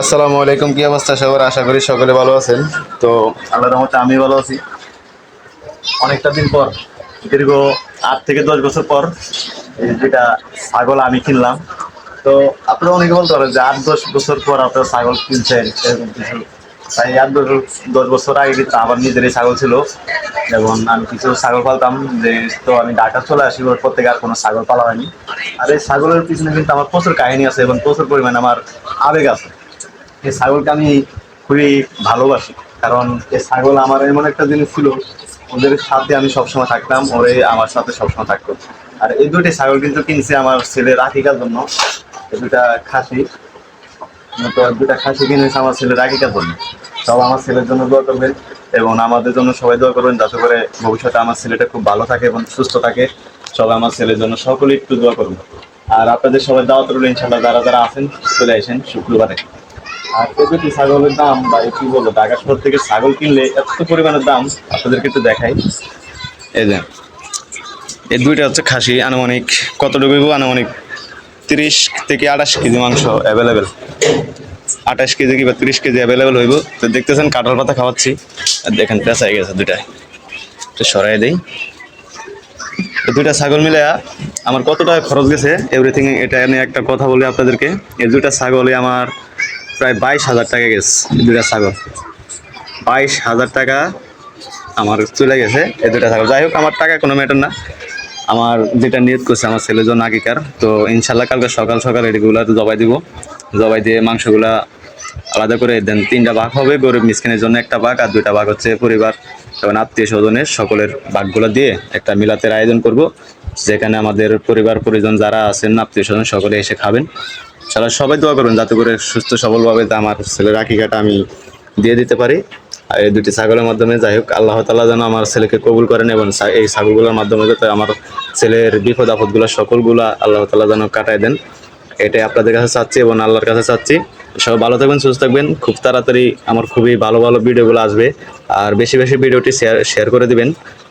আসসালামু আলাইকুম, কি অবস্থা সবার? আশা করি সকলে ভালো আছেন। তো আল্লাহর রহমতে আমি ভালো আছি। অনেকটা দিন পর, দীর্ঘ আট থেকে দশ বছর পর যেটা ছাগল আমি কিনলাম। তো আপনারা অনেকে বলতে পারেন যে আট, দশ বছর পর আপনারা ছাগল কিনছেন, এরকম কিছু। তাই আট, দশ দশ বছর আগে কিন্তু আমার নিজেরই ছাগল ছিল। এবং আমি কিছু ছাগল পালতাম যে তো আমি ঢাকা চলে আসি, ওর পর থেকে আর কোনো ছাগল পালা হয়নি। আর এই ছাগলের পিছনে কিন্তু আমার প্রচুর কাহিনী আছে এবং প্রচুর পরিমাণে আমার আবেগ আছে। এই ছাগলকে আমি খুবই ভালোবাসি। কারণ এই ছাগল আমার এমন একটা জিনিস ছিল, ওদের সাথে আমি সবসময় থাকতাম ওরে আমার সাথে সবসময় থাকতো। আর এই দুটি ছাগল কিন্তু কিনছে আমার ছেলের আকিকার জন্য। দুটা খাসি। তো দুটা খাসি কিনেছে আমার ছেলের আকিকার জন্য। সব আমার ছেলের জন্য দোয়া করবেন এবং আমাদের জন্য সবাই দোয়া করবেন যাতে করে ভবিষ্যতে আমার ছেলেটা খুব ভালো থাকে এবং সুস্থ থাকে। সবাই আমার ছেলের জন্য সকলে একটু দোয়া করবেন আর আপনাদের সবাই দাওয়াত রইল ইনশাল্লাহ যারা যারা আছেন, চলে আসেন শুক্রবারে। আর দুটি ছাগলের দাম বা কি বলব ঢাকা শহর থেকে ছাগল কিনলে এত পরিমাণের দাম আপনাদেরকে একটু দেখাই। এই যে, এই দুইটা হচ্ছে খাসি, আনুমানিক কতটুকু? আনুমানিক তিরিশ থেকে আঠাশ কেজি মাংস অ্যাভেলেবেল আঠাশ কেজি কিংবা তিরিশ কেজি অ্যাভেলেবেল হইব। তো দেখতেছেন, কাঁঠাল পাতা খাওয়াচ্ছি। আর দেখেন পেঁচাই গেছে দুইটায় তো সরাই দেই। তো দুইটা ছাগল মিলে, আমার কত টাকা খরচ গেছে? এভরিথিং এটা নিয়ে একটা কথা বলি আপনাদেরকে। এই দুইটা ছাগলে আমার প্রায় বাইশ হাজার টাকা গেছে দুইটা ছাগল। বাইশ হাজার টাকা আমার চলে গেছে এই দুটা ছাগল। যাই হোক, আমার টাকা কোনো ম্যাটার না। আমার যেটা নিয়ত করছে আমার ছেলের জন্য আগেকার। তো ইনশাল্লাহ কালকে সকাল সকাল এগুলো জবাই দিব। জবাই দিয়ে মাংসগুলা আলাদা করে দেন। তিনটা ভাগ হবে, গরিব মিসকিনের জন্য একটা ভাগ আর দুইটা ভাগ হচ্ছে পরিবার। এবং আত্মীয় স্বজনের সকলের ভাগগুলো দিয়ে একটা মিলাতের আয়োজন করব। যেখানে আমাদের পরিবার পরিজন যারা আছেন, আত্মীয় স্বজন সকলে এসে খাবেন। সারা সবাই দোয়া করবেন যাতে করে সুস্থ সবলভাবে আমার ছেলের আকিকাটা আমি দিয়ে দিতে পারি। আর এই দুটি ছাগলের মাধ্যমে যাই হোক, আল্লাহ তালা যেন আমার ছেলেকে কবুল করেন এবং এই ছাগলগুলোর মাধ্যমে যাতে আমার ছেলের বিপদ আপদগুলো সকলগুলা আল্লাহ তালা যেন কাটায় দেন। এটাই আপনাদের কাছে চাচ্ছি এবং আল্লাহর কাছে চাচ্ছি। সবাই ভালো থাকবেন, সুস্থ থাকবেন। খুব তাড়াতাড়ি আমার খুবই ভালো ভালো ভিডিওগুলো আসবে। আর বেশি বেশি ভিডিওটি শেয়ার শেয়ার করে দিবেন।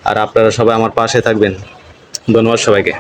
আর আপনারা সবাই আমার পাশে থাকবেন। ধন্যবাদ সবাইকে।